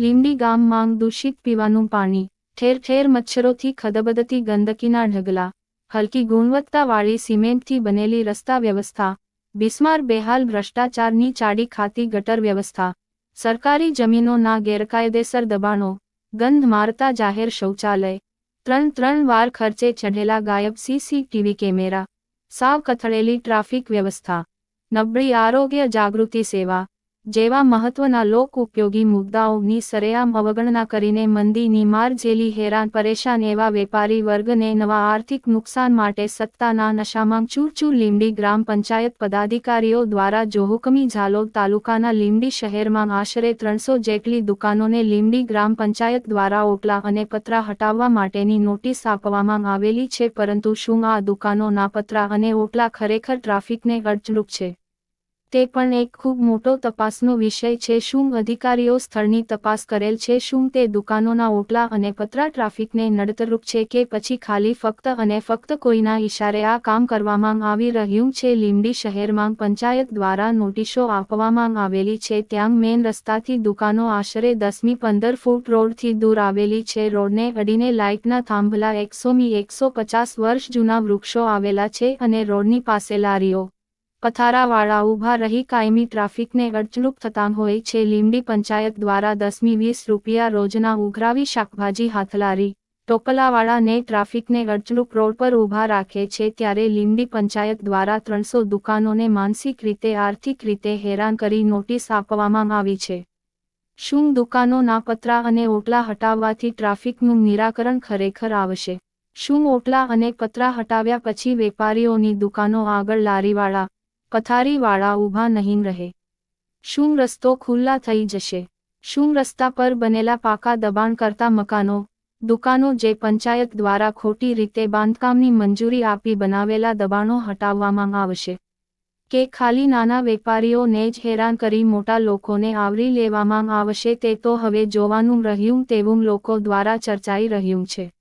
લીંબડી ગામમાં દૂષિત પીવાનું પાણી. ઠેર ઠેર મચ્છરોથી ખદબદતી ગંદકીના ઢગલા. હલકી ગુણવત્તાવાળી સિમેન્ટથી બનેલી રસ્તા વ્યવસ્થા. બિસ્માર બેહાલ ભ્રષ્ટાચારની ચાડી ખાતી ગટર વ્યવસ્થા. સરકારી જમીનોના ગેરકાયદેસર દબાણો. ગંધ મારતા જાહેર શૌચાલય. ત્રણ ત્રણ વાર ખર્ચે ચઢેલા ગાયબ સીસીટીવી કેમેરા. સાવ કથળેલી ટ્રાફિક વ્યવસ્થા. નબળી આરોગ્ય જાગૃતિ સેવા. જેવા મહત્વના લોક ઉપયોગી મુદ્દાઓની સરેઆમ અવગણના કરીને મંદીની માર જેલી હેરાન પરેશાન એવા વેપારી વર્ગને નવા આર્થિક નુકસાન માટે સત્તાના નશામાં ચૂરચૂર લીંબડી ગ્રામ પંચાયત પદાધિકારીઓ દ્વારા જોહુકમી ઝાલોદ તાલુકાના લીંબડી શહેરમાં આશરે ત્રણસો જેટલી દુકાનોને લીંબડી ગ્રામ પંચાયત દ્વારા ઓટલા અને પતરા હટાવવા માટેની નોટિસ આપવામાં આવેલી છે, પરંતુ શું આ દુકાનોના પતરા અને ઓટલા ખરેખર ટ્રાફિકને અડચણરૂપ છે? તે પણ એક ખૂબ મોટો તપાસનો વિષય છે. શું અધિકારીઓ સ્થળની તપાસ કરેલ છે? શું તે દુકાનોના ઓટલા અને પતરા ટ્રાફિકને નડતરૂપ છે કે પછી ખાલી ફક્ત અને ફક્ત કોઈના ઇશારે આ કામ કરવામાં આવી રહ્યું છે? લીંબડી શહેરમાં પંચાયત દ્વારા નોટિસો આપવામાં આવેલી છે. ત્યાં મેન રસ્તાથી દુકાનો આશરે દસમી પંદર ફૂટ રોડથી દૂર આવેલી છે. રોડને અડીને લાઇટના થાંભલા એકસોમી એકસો પચાસ વર્ષ જૂના વૃક્ષો આવેલા છે અને રોડની પાસે લારીઓ પથારાવાળા ઊભા રહી કાયમી ટ્રાફિકને અડચણરૂપ થતાં હોય છે. લીંબડી પંચાયત દ્વારા દસમી વીસ રૂપિયા રોજના ઉઘરાવી શાકભાજી હાથલારી. ટોપલાવાળાને ટ્રાફિકને અડચણરૂપ રોડ પર ઊભા રાખે છે ત્યારે લીંબડી પંચાયત દ્વારા ત્રણસો દુકાનોને માનસિક રીતે, આર્થિક રીતે હેરાન કરી નોટિસ આપવામાં આવી છે. શું દુકાનોના પતરા અને ઓટલા હટાવવાથી ટ્રાફિકનું નિરાકરણ ખરેખર આવશે? શું ઓટલા અને પતરા હટાવ્યા પછી વેપારીઓની દુકાનો આગળ લારીવાળા પથારીવાળા ઊભા નહીં રહે. શું રસ્તો ખુલ્લા થઈ જશે? શું રસ્તા પર બનેલા પાકા દબાણ કરતા મકાનો, દુકાનો જે પંચાયત દ્વારા ખોટી રીતે બાંધકામની મંજૂરી આપી બનાવેલા દબાણો હટાવવામાં આવશે? કે ખાલી નાના વેપારીઓને જ હેરાન કરી મોટા લોકોને આવરી લેવામાં આવશે તે તો હવે જોવાનું રહ્યું તેવું લોકો દ્વારા ચર્ચાઈ રહ્યું છે.